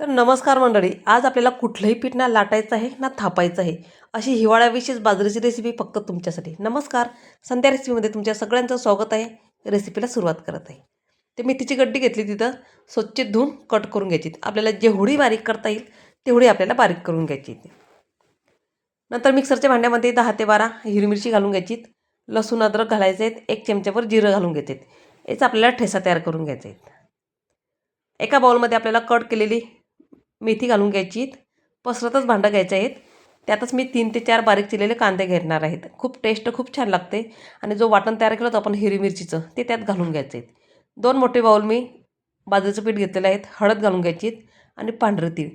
तर नमस्कार मंडळी आज आपल्याला कुठलंही पीठ ना लाटायचं आहे ना थापायचं आहे अशी हिवाळ्याविषयीच बाजरीची रेसिपी फक्त तुमच्यासाठी. नमस्कार संध्या रेसिपीमध्ये तुमच्या सगळ्यांचं स्वागत आहे. रेसिपीला सुरुवात करत आहे. ते मेथीची गड्डी घेतली तिथं स्वच्छ धुवून कट करून घ्यायची. आपल्याला जेवढी बारीक करता येईल तेवढी आपल्याला बारीक करून घ्यायची. नंतर मिक्सरच्या भांड्यामध्ये दहा ते बारा हिरवी मिरची घालून घ्यायची. लसूण अद्रक घालायचे आहेत. एक चमच्यावर जिरं घालून घ्यायचे आहेत याचा आपल्याला ठेसा तयार करून घ्यायचा आहेत एका बाउलमध्ये आपल्याला कट केलेली मेथी घालून घ्यायची पसरतच भांडं घ्यायचे आहेत. त्यातच मी तीन ते चार बारीक चिरलेले कांदे घेणार आहेत. खूप टेस्ट खूप छान लागते. आणि जो वाटण तयार केलं होतं आपण हिरवी मिरचीचं ते त्यात घालून घ्यायचे आहेत. दोन मोठे बाऊल मी बाजरीचं पीठ घेतलेलं आहेत हळद घालून घ्यायची आणि पांढरं तीळ.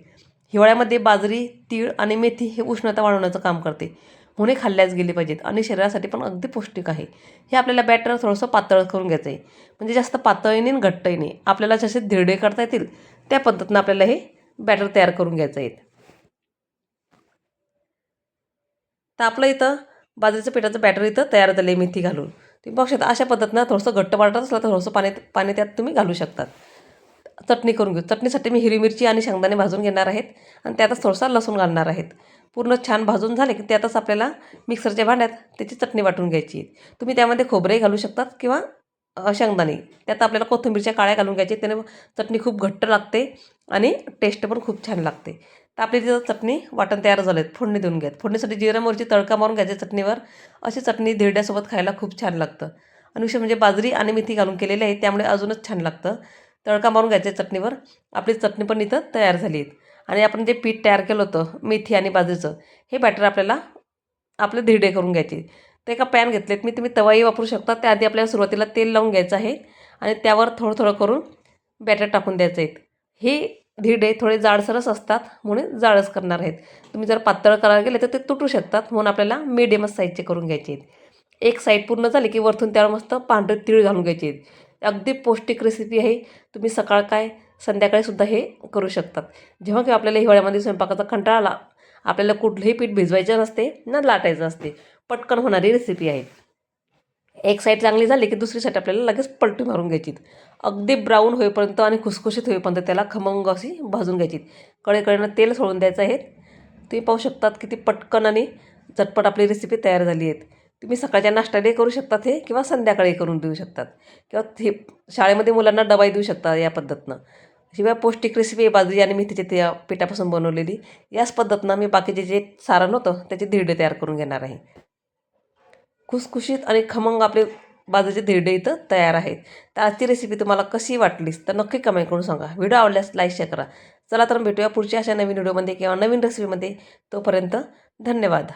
हिवाळ्यामध्ये बाजरी तीळ आणि मेथी हे उष्णता वाढवण्याचं काम करते. म्हणून खाल्ल्याच गेले पाहिजेत आणि शरीरासाठी पण अगदी पौष्टिक आहे. हे आपल्याला बॅटर थोडंसं पातळ करून घ्यायचं आहे म्हणजे जास्त पातळीने नाही आणि घट्टही नाही. आपल्याला जसे धिरडे करता येतील त्या पद्धतीनं आपल्याला हे बॅटर तयार करून घ्यायचं आहे तर आपलं इथं बाजरीचं पिठाचं बॅटर इथं तयार झालं आहे मेथी घालून. तुम्ही बघू शकता अशा पद्धतीनं थोडंसं घट्ट वाटत असलं तर थोडंसं पाणी पाणी त्यात तुम्ही घालू शकतात. चटणी करून घेऊ. चटणीसाठी मी हिरवी मिरची आणि शेंगदाणे भाजून घेणार आहेत आणि त्यातच थोडंसं लसूण घालणार आहेत. पूर्ण छान भाजून झाले की त्यातच आपल्याला मिक्सरच्या भांड्यात त्याची चटणी वाटून घ्यायची तुम्ही त्यामध्ये खोबरेही घालू शकतात किंवा शेंगदाणे. त्यात आपल्याला कोथिंबीरच्या काळ्या घालून घ्यायची. त्याने चटणी खूप घट्ट लागते आणि टेस्ट पण खूप छान लागते. तर आपली तिथं चटणी वाटण तयार झालं आहेत फोडणी देऊन घ्यायत. फोडणीसाठी जिरा मोरची तडका मारून घ्यायची चटणीवर. अशी चटणी धिरड्यासोबत खायला खूप छान लागतं. आणि विषय म्हणजे बाजरी आणि मेथी घालून केलेली आहे त्यामुळे अजूनच छान लागतं. तडका मारून घ्यायचे चटणीवर. आपली चटणी पण इथं तयार झाली आहेत आणि आपण जे पीठ तयार केलं होतं मेथी आणि बाजरीचं हे बॅटर आपल्याला आपले धिरडे करून घ्यायचे. ते एका पॅन घेतलेत. मी तुम्ही तवाही वापरू शकता. त्याआधी आपल्याला सुरुवातीला तेल लावून घ्यायचं आहे आणि त्यावर थोडं थोडं करून बॅटर टाकून द्यायचं आहेत हे धिडे थोडे जाडसरच असतात म्हणून जाडच करणार आहेत. तुम्ही जर पातळ करायला गेले तर ते तुटू शकतात म्हणून आपल्याला मिडियमच साईजचे करून घ्यायचे आहेत. एक साईड पूर्ण झाली की वरतून त्यावर मस्त पांढरे तीळ घालून घ्यायचे आहेत. अगदी पौष्टिक रेसिपी आहे. तुम्ही सकाळ काय संध्याकाळीसुद्धा हे करू शकतात. जेव्हा की आपल्याला हिवाळ्यामध्ये स्वयंपाकाचा कंटाळा आला आपल्याला कुठलंही पीठ भिजवायचं नसते ना लाटायचं असते. पटकन होणारी रेसिपी आहे. एक साईड चांगली झाली की दुसरी साईड आपल्याला लगेच पलटी मारून घ्यायची अगदी ब्राऊन होईपर्यंत आणि खुसखुशीत होईपर्यंत त्याला खमंग अशी भाजून घ्यायची कडेकडेनं तेल सोडून द्यायचं आहे. तुम्ही पाहू शकतात किती पटकन आणि झटपट आपली रेसिपी तयार झाली आहे. तुम्ही सकाळच्या नाश्त्यालाही करू शकतात हे किंवा संध्याकाळी करून देऊ शकतात. किंवा हे शाळेमध्ये मुलांना डबाई देऊ शकतात या पद्धतीनं. शिवाय पौष्टिक रेसिपी बाजरी आणि मेथीचे त्या पिठापासून बनवलेली. याच पद्धतीनं मी बाकीचे जे सारण होतं त्याचे धिरडे तयार करून घेणार आहे. खुसखुशीत आणि खमंग आपले बाजूचे धिरडे इथं तयार आहेत. तर आजची रेसिपी तुम्हाला कशी वाटलीस? तर नक्की कमेंट करून सांगा. व्हिडिओ आवडल्यास लाईक शेअर करा. चला तर भेटूया पुढच्या अशा नवीन व्हिडिओमध्ये किंवा नवीन रेसिपीमध्ये तोपर्यंत धन्यवाद.